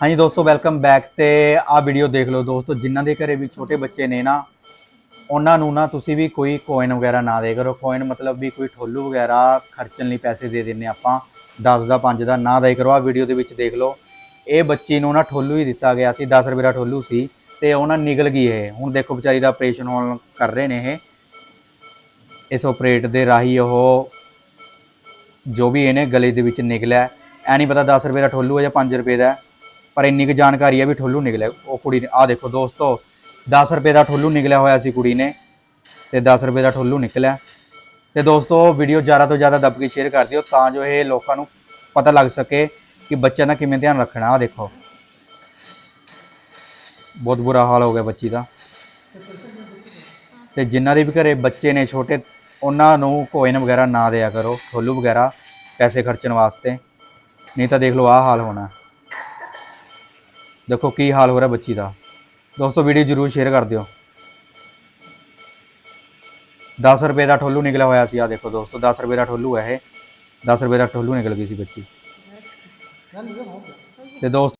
ਹਾਂਜੀ ਦੋਸਤੋ welcome back ਤੇ ਆ ਵੀਡੀਓ ਦੇਖ ਲਓ ਦੋਸਤੋ, ਜਿਨ੍ਹਾਂ ਦੇ ਘਰੇ ਵੀ ਛੋਟੇ ਬੱਚੇ ਨੇ ਨਾ, ਉਹਨਾਂ ਨੂੰ ਨਾ ਤੁਸੀਂ ਵੀ ਕੋਈ ਕੋਇਨ ਵਗੈਰਾ ਨਾ ਦੇ ਕਰੋ। ਕੋਇਨ ਮਤਲਬ ਵੀ ਕੋਈ ਠੋਲੂ ਵਗੈਰਾ ਖਰਚਣ ਲਈ ਪੈਸੇ ਦੇ ਦਿੰਨੇ ਆਪਾਂ। 10 ਦਾ 5 ਦਾ ਨਾ ਦੇ ਕਰੋ। ਆ ਵੀਡੀਓ ਦੇ ਵਿੱਚ ਦੇਖ ਲਓ, ਇਹ ਬੱਚੀ ਨੂੰ ਨਾ ਠੋਲੂ ਹੀ ਦਿੱਤਾ ਗਿਆ ਸੀ 10 ਰੁਪਏ ਦਾ ਠੋਲੂ ਸੀ ਤੇ ਉਹ ਨਾ ਨਿਗਲ ਗਈ ਇਹ। ਹੁਣ ਦੇਖੋ ਵਿਚਾਰੀ ਦਾ ਆਪਰੇਸ਼ਨ ਹੋਣ ਕਰ ਰਹੇ ਨੇ ਇਹ। ਇਸ ਆਪਰੇਟ ਦੇ ਰਾਹੀਂ ਉਹ ਜੋ ਵੀ ਇਹਨੇ ਗਲੇ ਦੇ ਵਿੱਚ ਨਿਕਲਿਆ ਐ ਨਹੀਂ ਪਤਾ 10 ਰੁਪਏ ਦਾ ਠੋਲੂ ਹੈ ਜਾਂ 5 ਰੁਪਏ ਦਾ ਪਰ ਇੰਨੀ ਕੁ ਜਾਣਕਾਰੀ ਹੈ ਵੀ ਠੋਲੂ ਨਿਕਲਿਆ। ਉਹ ਕੁੜੀ ਨੇ ਆ ਦੇਖੋ ਦੋਸਤੋ 10 ਰੁਪਏ ਦਾ ਠੋਲੂ ਨਿਕਲਿਆ ਹੋਇਆ ਸੀ ਕੁੜੀ ਨੇ ਤੇ 10 ਰੁਪਏ ਦਾ ਠੋਲੂ ਨਿਕਲਿਆ। ਤੇ ਦੋਸਤੋ ਵੀਡੀਓ ਜ਼ਿਆਦਾ ਤੋਂ ਜ਼ਿਆਦਾ ਦੱਬ ਕੇ ਸ਼ੇਅਰ ਕਰ ਦਿਓ ਤਾਂ ਜੋ ਇਹ ਲੋਕਾਂ ਨੂੰ ਪਤਾ ਲੱਗ ਸਕੇ ਕਿ ਬੱਚਿਆਂ ਦਾ ਕਿਵੇਂ ਧਿਆਨ ਰੱਖਣਾ। ਆ ਦੇਖੋ। ਬਹੁਤ ਬੁਰਾ ਹਾਲ ਹੋ ਗਿਆ ਬੱਚੀ ਦਾ। ਤੇ ਜਿਨ੍ਹਾਂ ਦੇ ਵੀ ਘਰੇ ਬੱਚੇ ਨੇ ਛੋਟੇ, ਉਹਨਾਂ ਨੂੰ ਕੋਇਨ ਵਗੈਰਾ ਨਾ ਦਿਆ ਕਰੋ, ਠੋਲੂ ਵਗੈਰਾ ਪੈਸੇ ਖਰਚਣ ਵਾਸਤੇ। ਨਹੀਂ ਤਾਂ ਦੇਖ ਲਓ ਆਹ ਹਾਲ ਹੋਣਾ। ਦੇਖੋ ਕੀ ਹਾਲ ਹੋ ਰਿਹਾ ਬੱਚੀ ਦਾ। ਦੋਸਤੋ ਵੀਡੀਓ ਜਰੂਰ ਸ਼ੇਅਰ ਕਰ ਦਿਓ। 10 ਰੁਪਏ ਦਾ ਠੋਲੂ ਨਿਕਲਿਆ ਹੋਇਆ ਸੀ ਆ ਦੇਖੋ ਦੋਸਤੋ 10 ਰੁਪਏ ਦਾ ਠੋਲੂ ਹੈ ਇਹ। 10 ਰੁਪਏ ਦਾ ਠੋਲੂ ਨਿਕਲ ਗਈ ਸੀ ਬੱਚੀ। ਤੇ ਦੋਸਤ